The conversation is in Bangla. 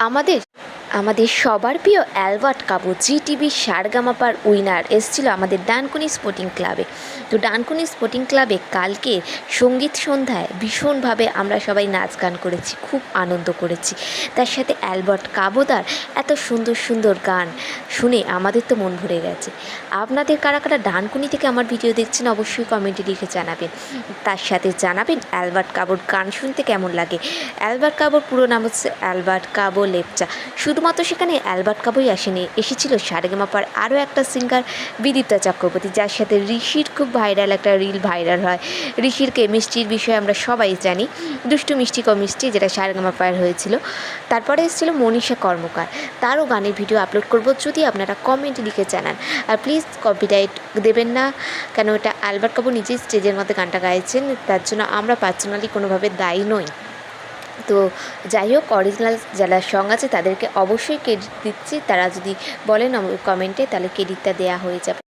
আমাদের? আমাদের সবার প্রিয় অ্যালবার্ট কাবু জি টিভির সারগামাপার উইনার, এসেছিল আমাদের ডানকুনি স্পোর্টিং ক্লাবে। তো ডানকুনি স্পোর্টিং ক্লাবে কালকে সংগীত সন্ধ্যায় ভীষণভাবে আমরা সবাই নাচ গান করেছি, খুব আনন্দ করেছি। তার সাথে অ্যালবার্ট কাবোদার এত সুন্দর সুন্দর গান শুনে আমাদের তো মন ভরে গেছে। আপনাদের কারা কারা ডানকুনি থেকে আমার ভিডিও দেখছেন অবশ্যই কমেন্টে লিখে জানাবেন। তার সাথে জানাবেন অ্যালবার্ট কাবোর গান শুনতে কেমন লাগে। অ্যালবার্ট কাবোর পুরো নাম হচ্ছে অ্যালবার্ট কাবো লেপচা। শুধুমাত্র সেখানে অ্যালবার্ট কাবোই আসেনি, এসেছিল সারেগামাপার আরও একটা সিঙ্গার বিদীপ্তা চক্রবর্তী, যার সাথে ঋষির খুব ভাইরাল একটা রিল ভাইরাল হয়। ঋষির কেমিস্ট্রির বিষয়ে আমরা সবাই জানি, দুষ্টু, মিষ্টি কমিস্ট্রি যেটা সারেগামাপার হয়েছিল। তারপরে এসেছিল মনীষা কর্মকার, তারও গানের ভিডিও আপলোড করব যদি আপনারা কমেন্টে লিখে জানান। আর প্লিজ কপিরাইট দেবেন না, কেন এটা অ্যালবার্ট কাবু নিজেই স্টেজের মধ্যে গানটা গাইছেন, তার জন্য আমরা পার্সোনালি কোনোভাবে দায়ী নই। তো যাই হোক অরিজিনাল যারা সং আছে তাদেরকে অবশ্যই ক্রেডিট দিচ্ছি। তারা যদি বলেন কমেন্টে তাহলে ক্রেডিটটা দেওয়া হয়ে যাবে।